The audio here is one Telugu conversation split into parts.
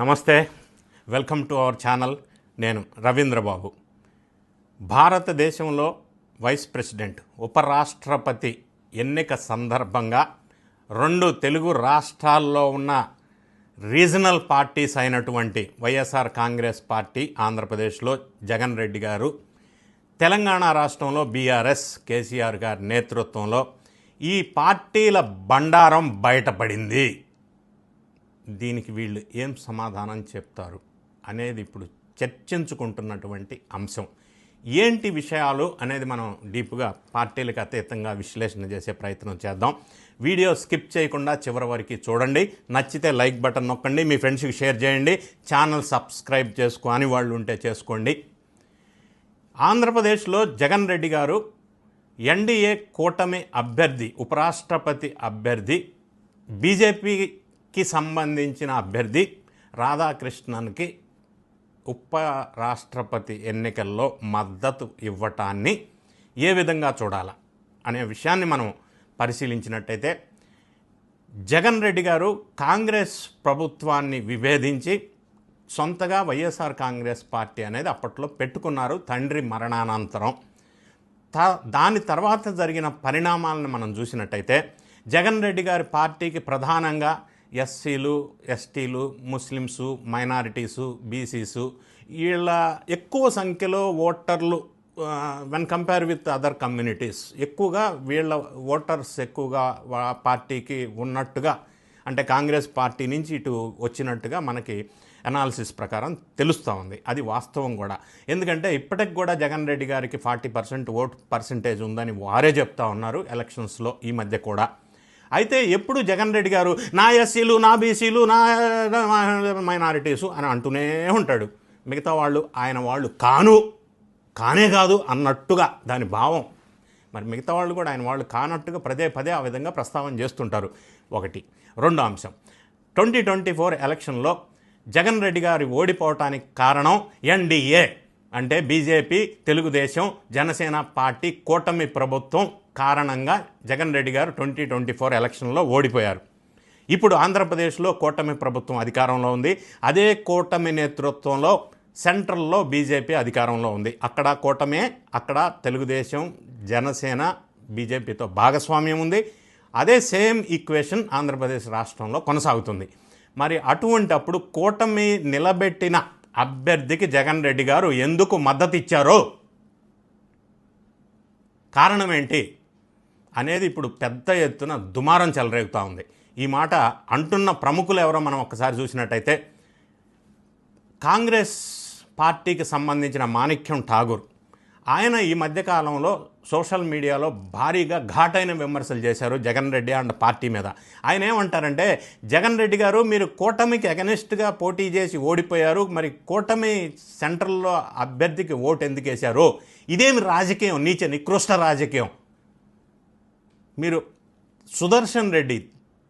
నమస్తే. Welcome to our channel. నేను రవీంద్రబాబు. భారతదేశంలో వైస్ ప్రెసిడెంట్ ఉపరాష్ట్రపతి ఎన్నిక సందర్భంగా రెండు తెలుగు రాష్ట్రాల్లో ఉన్న రీజనల్ పార్టీస్ అయినటువంటి వైఎస్ఆర్ కాంగ్రెస్ పార్టీ ఆంధ్రప్రదేశ్లో జగన్ రెడ్డి గారు తెలంగాణ రాష్ట్రంలో బీఆర్ఎస్ కేసీఆర్ గారి నేతృత్వంలో ఈ పార్టీల బండారం బయటపడింది. దీనికి వీళ్ళు ఏం సమాధానం చెప్తారు అనేది ఇప్పుడు చర్చించుకుంటున్నటువంటి అంశం. ఏంటి విషయాలు అనేది మనం డీప్గా పార్టీలకు అతీతంగా విశ్లేషణ చేసే ప్రయత్నం చేద్దాం. వీడియో స్కిప్ చేయకుండా చివరి వరకు చూడండి. నచ్చితే లైక్ బటన్ నొక్కండి. మీ ఫ్రెండ్స్కి షేర్ చేయండి. ఛానల్ సబ్స్క్రైబ్ చేసుకోని వాళ్ళు ఉంటే చేసుకోండి. ఆంధ్రప్రదేశ్లో జగన్ రెడ్డి గారు ఎన్డీఏ కూటమి అభ్యర్థి ఉపరాష్ట్రపతి అభ్యర్థి బీజేపీ కి సంబంధించిన అభ్యర్థి రాధాకృష్ణన్కి ఉప రాష్ట్రపతి ఎన్నికల్లో మద్దతు ఇవ్వటాన్ని ఏ విధంగా చూడాలా అనే విషయాన్ని మనం పరిశీలించినట్టయితే జగన్ రెడ్డి గారు కాంగ్రెస్ ప్రభుత్వాన్ని విభేదించి సొంతగా వైఎస్ఆర్ కాంగ్రెస్ పార్టీ అనేది అప్పట్లో పెట్టుకున్నారు తండ్రి మరణానంతరం. త దాని తర్వాత జరిగిన పరిణామాలను మనం చూసినట్టయితే జగన్ రెడ్డి గారి పార్టీకి ప్రధానంగా ఎస్సీలు ఎస్టీలు ముస్లిమ్స్ మైనారిటీసు బీసీసు వీళ్ళ ఎక్కువ సంఖ్యలో ఓటర్లు when compare with other communities ఎక్కువగా వీళ్ళ ఓటర్స్ ఎక్కువగా పార్టీకి ఉన్నట్టుగా అంటే కాంగ్రెస్ పార్టీ నుంచి ఇటు వచ్చినట్టుగా మనకి అనాలిసిస్ ప్రకారం తెలుస్తూ ఉంది. అది వాస్తవం కూడా. ఎందుకంటే ఇప్పటికి కూడా జగన్ రెడ్డి గారికి ఫార్టీ పర్సెంట్ ఓట్ పర్సంటేజ్ ఉందని వారే చెప్తా ఉన్నారు ఎలక్షన్స్లో ఈ మధ్య కూడా. అయితే ఎప్పుడు జగన్ రెడ్డి గారు నా ఎస్సీలు నా బీసీలు నా మైనారిటీసు అని అంటూనే ఉంటాడు. మిగతా వాళ్ళు ఆయన వాళ్ళు కాను కానే కాదు అన్నట్టుగా దాని భావం. మరి మిగతా వాళ్ళు కూడా ఆయన వాళ్ళు కానట్టుగా పదే పదే ఆ విధంగా ప్రస్తావన చేస్తుంటారు. ఒకటి. రెండో అంశం. ట్వంటీ ట్వంటీ ఫోర్ ఎలక్షన్లో జగన్ రెడ్డి గారి ఓడిపోవటానికి కారణం ఎన్డీఏ. అంటే బీజేపీ తెలుగుదేశం జనసేన పార్టీ కూటమి ప్రభుత్వం కారణంగా జగన్ రెడ్డి గారు ట్వంటీ ట్వంటీ ఫోర్ ఎలక్షన్లో ఓడిపోయారు. ఇప్పుడు ఆంధ్రప్రదేశ్లో కూటమి ప్రభుత్వం అధికారంలో ఉంది. అదే కూటమి నేతృత్వంలో సెంట్రల్లో బీజేపీ అధికారంలో ఉంది. అక్కడ కూటమే అక్కడ తెలుగుదేశం జనసేన బీజేపీతో భాగస్వామ్యం ఉంది. అదే సేమ్ ఈక్వేషన్ ఆంధ్రప్రదేశ్ రాష్ట్రంలో కొనసాగుతుంది. మరి అటువంటప్పుడు కూటమి నిలబెట్టిన అభ్యర్థికి జగన్ రెడ్డి గారు ఎందుకు మద్దతు ఇచ్చారో కారణం ఏంటి అనేది ఇప్పుడు పెద్ద ఎత్తున దుమారం చెలరేగుతూ ఉంది. ఈ మాట అంటున్న ప్రముఖులు ఎవరో మనం ఒక్కసారి చూసినట్టయితే కాంగ్రెస్ పార్టీకి సంబంధించిన మాణిక్యం ఠాగూర్. ఆయన ఈ మధ్యకాలంలో సోషల్ మీడియాలో భారీగా ఘాటైన విమర్శలు చేశారు జగన్ రెడ్డి అండ్ పార్టీ మీద. ఆయన ఏమంటారంటే జగన్ రెడ్డి గారు మీరు కూటమికి అగనిస్ట్గా పోటీ చేసి ఓడిపోయారు మరి కూటమి సెంట్రల్లో అభ్యర్థికి ఓటు ఎందుకు వేశారు? ఇదేమి రాజకీయం నీచ నికృష్ట రాజకీయం. మీరు సుదర్శన్ రెడ్డి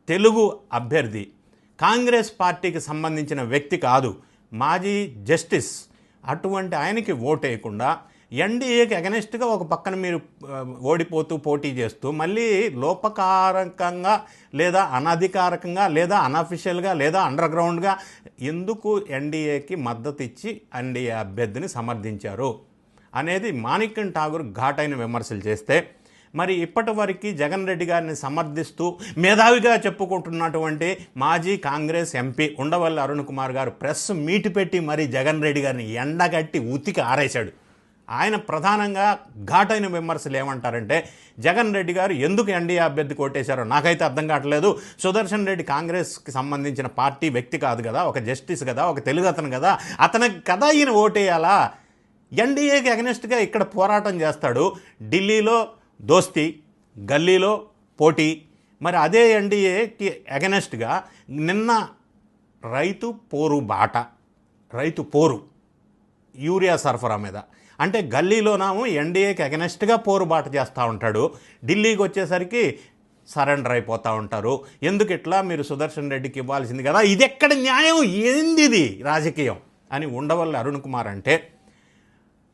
తెలుగు అభ్యర్థి కాంగ్రెస్ పార్టీకి సంబంధించిన వ్యక్తి కాదు మాజీ జస్టిస్ అటువంటి ఆయనకి ఓటేయకుండా ఎన్డీఏకి అగనెస్ట్గా ఒక పక్కన మీరు ఓడిపోతూ పోటీ చేస్తూ మళ్ళీ లోపకారకంగా లేదా అనధికారకంగా లేదా అనఫిషియల్గా లేదా అండర్ గ్రౌండ్గా ఎందుకు ఎన్డీఏకి మద్దతు ఇచ్చి ఎన్డీఏ అభ్యర్థిని సమర్థించారు అనేది మాణిక్యం ఠాగూర్ ఘాటైన విమర్శలు చేస్తే మరి ఇప్పటి వరకు జగన్ రెడ్డి గారిని సమర్థిస్తూ మేధావిగా చెప్పుకుంటున్నటువంటి మాజీ కాంగ్రెస్ ఎంపీ ఉండవల్లి అరుణ్ కుమార్ గారు ప్రెస్ మీటు పెట్టి మరి జగన్ రెడ్డి గారిని ఎండగట్టి ఉతికి ఆరేశాడు. ఆయన ప్రధానంగా ఘాటైన విమర్శలు ఏమంటారంటే జగన్ రెడ్డి గారు ఎందుకు ఎన్డీఏ అభ్యర్థి కొట్టేశారో నాకైతే అర్థం కావట్లేదు. సుదర్శన్ రెడ్డి కాంగ్రెస్కి సంబంధించిన పార్టీ వ్యక్తి కాదు కదా ఒక జస్టిస్ కదా ఒక తెలుగు అతను కదా అతనికి కదా ఈయన ఓటేయాలా? ఎన్డీఏకి అగనెస్ట్గా ఇక్కడ పోరాటం చేస్తాడు. ఢిల్లీలో దోస్తీ గల్లీలో పోటీ. మరి అదే ఎన్డీఏకి అగనెస్ట్గా నిన్న రైతు పోరు బాట రైతు పోరు యూరియా సరఫరా మీద. అంటే గల్లీలోనాము ఎన్డీఏకి అగనెస్ట్గా పోరుబాటు చేస్తూ ఉంటాడు. ఢిల్లీకి వచ్చేసరికి సరెండర్ అయిపోతూ ఉంటారు. ఎందుకు ఇట్లా? మీరు సుదర్శన్ రెడ్డికి ఇవ్వాల్సింది కదా. ఇది ఎక్కడ న్యాయం? ఏంది ఇది? రాజకీయం. అని ఉండవల్లి అరుణ్ కుమార్ అంటే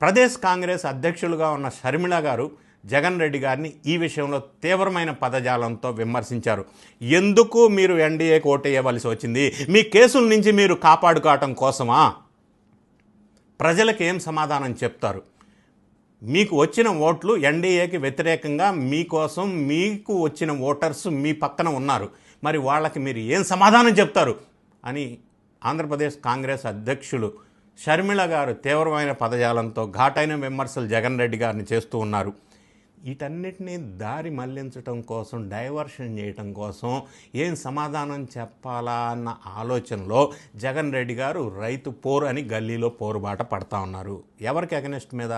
ప్రదేశ్ కాంగ్రెస్ అధ్యక్షులుగా ఉన్న షర్మిళ గారు జగన్ రెడ్డి గారిని ఈ విషయంలో తీవ్రమైన పదజాలంతో విమర్శించారు. ఎందుకు మీరు ఎన్డీఏకి ఓటేయవలసి వచ్చింది? మీ కేసుల నుంచి మీరు కాపాడుకోవటం కోసమా? ప్రజలకు ఏం సమాధానం చెప్తారు? మీకు వచ్చిన ఓట్లు ఎన్డీఏకి వ్యతిరేకంగా మీకోసం మీకు వచ్చిన ఓటర్స్ మీ పక్కన ఉన్నారు. మరి వాళ్ళకి మీరు ఏం సమాధానం చెప్తారు? అని ఆంధ్రప్రదేశ్ కాంగ్రెస్ అధ్యక్షులు షర్మిళ గారు తీవ్రమైన పదజాలంతో ఘాటైన విమర్శలు జగన్ రెడ్డి గారిని చేస్తూ ఉన్నారు. వీటన్నిటినీ దారి మళ్ళించటం కోసం డైవర్షన్ చేయటం కోసం ఏం సమాధానం చెప్పాలా అన్న ఆలోచనలో జగన్ రెడ్డి గారు రైతు పోరు అని గల్లీలో పోరుబాట పడతా ఉన్నారు. ఎవరికి అగనెస్ట్ మీద?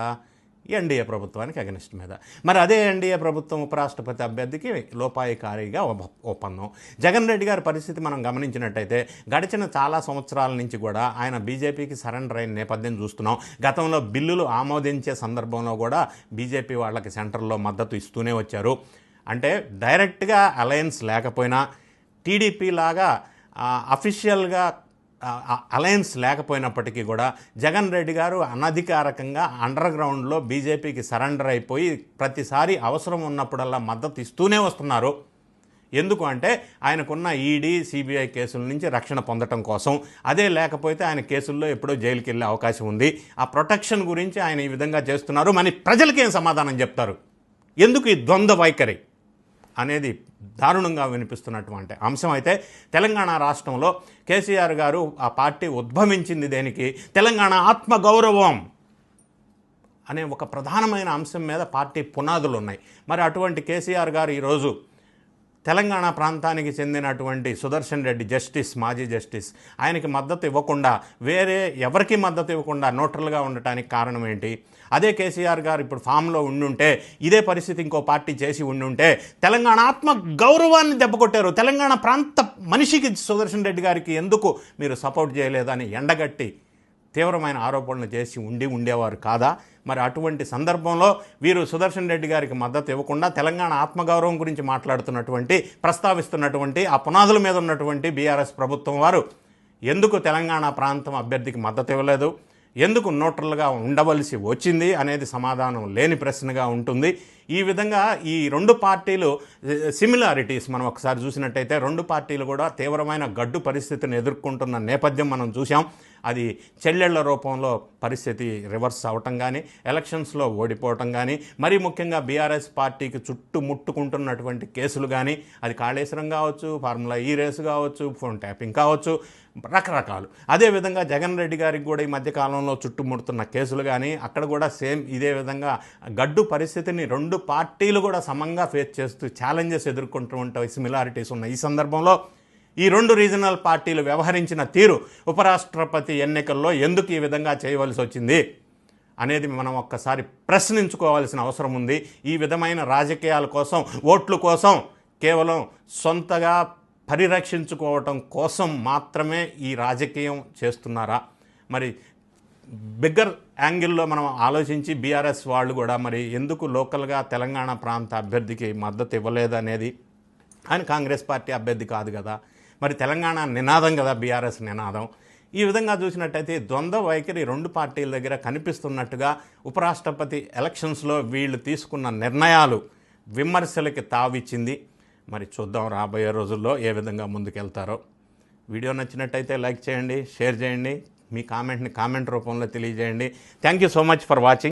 ఎన్డీఏ ప్రభుత్వానికి అగనిస్ట్ మీద. మరి అదే ఎన్డీఏ ప్రభుత్వం ఉపరాష్ట్రపతి అభ్యర్థికి లోపాయికారిగా ఒప్ప- ఒప్పందం. జగన్ రెడ్డి గారి పరిస్థితి మనం గమనించినట్టయితే గడిచిన చాలా సంవత్సరాల నుంచి కూడా ఆయన బీజేపీకి సరెండర్ అయిన నేపథ్యం చూస్తున్నాం. గతంలో బిల్లులు ఆమోదించే సందర్భంలో కూడా బీజేపీ వాళ్ళకి సెంటర్లో మద్దతు ఇస్తూనే వచ్చారు. అంటే డైరెక్ట్గా అలయన్స్ లేకపోయినా టీడీపీ లాగా అఫీషియల్గా అలయన్స్ లేకపోయినప్పటికీ కూడా జగన్ రెడ్డి గారు అనధికారకంగా అండర్ గ్రౌండ్లో బీజేపీకి సరెండర్ అయిపోయి ప్రతిసారి అవసరం ఉన్నప్పుడల్లా మద్దతు ఇస్తూనే వస్తున్నారు. ఎందుకు అంటే ఆయనకున్న ఈడీ సిబిఐ కేసుల నుంచి రక్షణ పొందటం కోసం. అదే లేకపోతే ఆయన కేసుల్లో ఎప్పుడో జైలుకి వెళ్ళే అవకాశం ఉంది. ఆ ప్రొటెక్షన్ గురించి ఆయన ఈ విధంగా చేస్తున్నారు. మరి ప్రజలకేం సమాధానం చెప్తారు? ఎందుకు ఈ ద్వంద్వ వైఖరి? అనేది దారుణంగా వినిపిస్తున్నటువంటి అంశం. అయితే తెలంగాణ రాష్ట్రంలో కేసీఆర్ గారు ఆ పార్టీ ఉద్భవించింది దేనికి? తెలంగాణ ఆత్మగౌరవం అనే ఒక ప్రధానమైన అంశం మీద పార్టీ పునాదులు ఉన్నాయి మరి అటువంటి కేసీఆర్ గారు ఈరోజు తెలంగాణ ప్రాంతానికి చెందినటువంటి సుదర్శన్ రెడ్డి జస్టిస్ మాజీ జస్టిస్ ఆయనకి మద్దతు ఇవ్వకుండా వేరే ఎవరికి మద్దతు ఇవ్వకుండా న్యూట్రల్గా ఉండటానికి కారణం ఏంటి? అదే కేసీఆర్ గారు ఇప్పుడు ఫామ్లో ఉండుంటే ఇదే పరిస్థితి ఇంకో పార్టీ చేసి ఉండుంటే తెలంగాణ ఆత్మ గౌరవాన్ని దెబ్బకొట్టారు. తెలంగాణ ప్రాంత మనిషికి సుదర్శన్ రెడ్డి గారికి ఎందుకు మీరు సపోర్ట్ చేయలేదని ఎండగట్టి తీవ్రమైన ఆరోపణలు చేసి ఉండి ఉండేవారు కాదా? మరి అటువంటి సందర్భంలో వీరు సుదర్శన్ రెడ్డి గారికి మద్దతు ఇవ్వకుండా తెలంగాణ ఆత్మగౌరవం గురించి మాట్లాడుతున్నటువంటి ప్రస్తావిస్తున్నటువంటి ఆ పునాదుల మీద ఉన్నటువంటి బీఆర్ఎస్ ప్రభుత్వం వారు ఎందుకు తెలంగాణ ప్రాంతం అభ్యర్థికి మద్దతు ఇవ్వలేదు? ఎందుకు న్యూట్రల్గా ఉండవలసి వచ్చింది అనేది సమాధానం లేని ప్రశ్నగా ఉంటుంది. ఈ విధంగా ఈ రెండు పార్టీలు సిమిలారిటీస్ మనం ఒకసారి చూసినట్టయితే రెండు పార్టీలు కూడా తీవ్రమైన గడ్డు పరిస్థితిని ఎదుర్కొంటున్న నేపథ్యం మనం చూసాం అది చెల్లెళ్ళ రూపంలో పరిస్థితి రివర్స్ అవటం కానీ ఎలక్షన్స్లో ఓడిపోవటం కానీ మరీ ముఖ్యంగా బీఆర్ఎస్ పార్టీకి చుట్టుముట్టుకుంటున్నటువంటి కేసులు కానీ అది కాళేశ్వరం కావచ్చు ఫార్ములా ఈ రేసు కావచ్చు ఫోన్ ట్యాపింగ్ కావచ్చు రకరకాలు. అదేవిధంగా జగన్ రెడ్డి గారికి కూడా ఈ మధ్యకాలంలో చుట్టుముడుతున్న కేసులు కానీ అక్కడ కూడా సేమ్ ఇదే విధంగా గడ్డు పరిస్థితిని రెండు పార్టీలు కూడా సమంగా ఫేస్ చేస్తూ ఛాలెంజెస్ ఎదుర్కొంటూ సిమిలారిటీస్ ఉన్న ఈ సందర్భంలో ఈ రెండు రీజనల్ పార్టీలు వ్యవహరించిన తీరు ఉపరాష్ట్రపతి ఎన్నికల్లో ఎందుకు ఈ విధంగా చేయవలసి వచ్చింది అనేది మనం ఒక్కసారి ప్రశ్నించుకోవాల్సిన అవసరం ఉంది. ఈ విధమైన రాజకీయాల కోసం ఓట్ల కోసం కేవలం సొంతగా పరిరక్షించుకోవటం కోసం మాత్రమే ఈ రాజకీయం చేస్తున్నారా? మరి బిగ్గర్ యాంగిల్లో మనం ఆలోచించి బీఆర్ఎస్ వాళ్ళు కూడా మరి ఎందుకు లోకల్గా తెలంగాణ ప్రాంత అభ్యర్థికి మద్దతు ఇవ్వలేదనేది? ఆయన కాంగ్రెస్ పార్టీ అభ్యర్థి కాదు కదా. మరి తెలంగాణ నినాదం కదా బీఆర్ఎస్ నినాదం. ఈ విధంగా చూసినట్టయితే ద్వంద్వ వైఖరి రెండు పార్టీల దగ్గర కనిపిస్తున్నట్టుగా ఉపరాష్ట్రపతి ఎలక్షన్స్లో వీళ్ళు తీసుకున్న నిర్ణయాలు విమర్శలకి తావిచ్చింది. మరి చూద్దాం రాబోయే రోజుల్లో ఏ విధంగా ముందుకెళ్తారో. వీడియో నచ్చినట్టయితే లైక్ చేయండి షేర్ చేయండి మీ కామెంట్ని కామెంట్ రూపంలో తెలియజేయండి. Thank you so much for watching